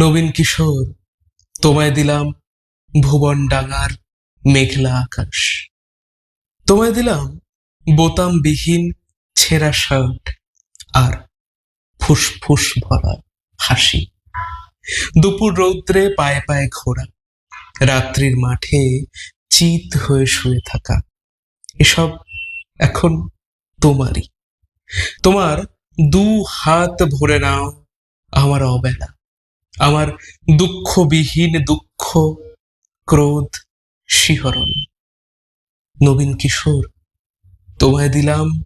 নবীন কিশোর, তোমায় দিলাম ভুবন ডাঙার মেঘলা আকাশ। তোমায় দিলাম বোতামবিহীন ছেঁড়া শার্ট আর ফুসফুস ভরা হাসি। দুপুর রৌদ্রে পায়ে পায়ে ঘোরা, রাত্রির মাঠে চিত হয়ে শুয়ে থাকা, এসব এখন তোমারই। তোমার দু হাত ভরে নাও আমার অবেলা। আমার দুঃখবিহীন দুঃখ, ক্রোধ, শিহরণ। নবীন কিশোর, তোমায় দিলাম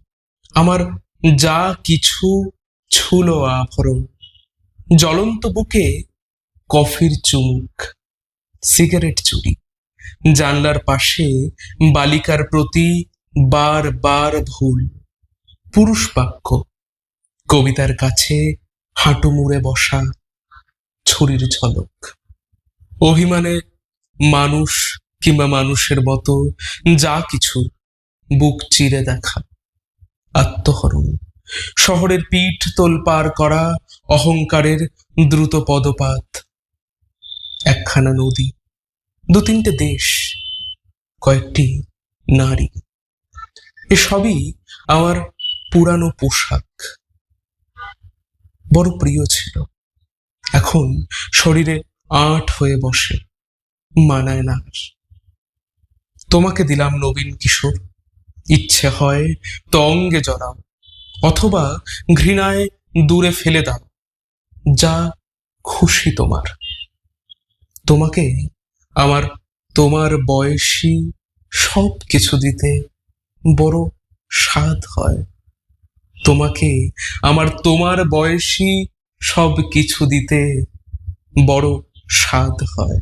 আমার যা কিছু ছুল আভরণ। জ্বলন্ত বুকে কফির চুমুক, সিগারেট চুরি। জানলার পাশে বালিকার প্রতি বার বার ভুল। পুরুষ বাক্য, কবিতার কাছে হাঁটু মুড়ে বসা। ছুরির ঝলক। অভিমানে মানুষ কিংবা মানুষের মতো যা কিছু বুক চিরে দেখা। আত্মহরণ। শহরের পিঠ তোলপার করা অহংকারের দ্রুত পদপাত। একখানা নদী দু তিনটে দেশ, কয়েকটি নারী। এসবই আমার পুরানো পোশাক। বড় প্রিয় ছিল। এখন শরীরে আট হয়ে বসে, মানায় না। তোমাকে দিলাম নবীন কিশোর, ইচ্ছে হয় তো অঙ্গে জড়াও, অথবা ঘৃণায় দূরে ফেলে দাও, যা খুশি তোমার। তোমাকে আমার তোমার বয়সী সব কিছু দিতে বড় স্বাদ হয়। তোমাকে আমার তোমার বয়সী সব কিছু দিতে বড় স্বাদ হয়।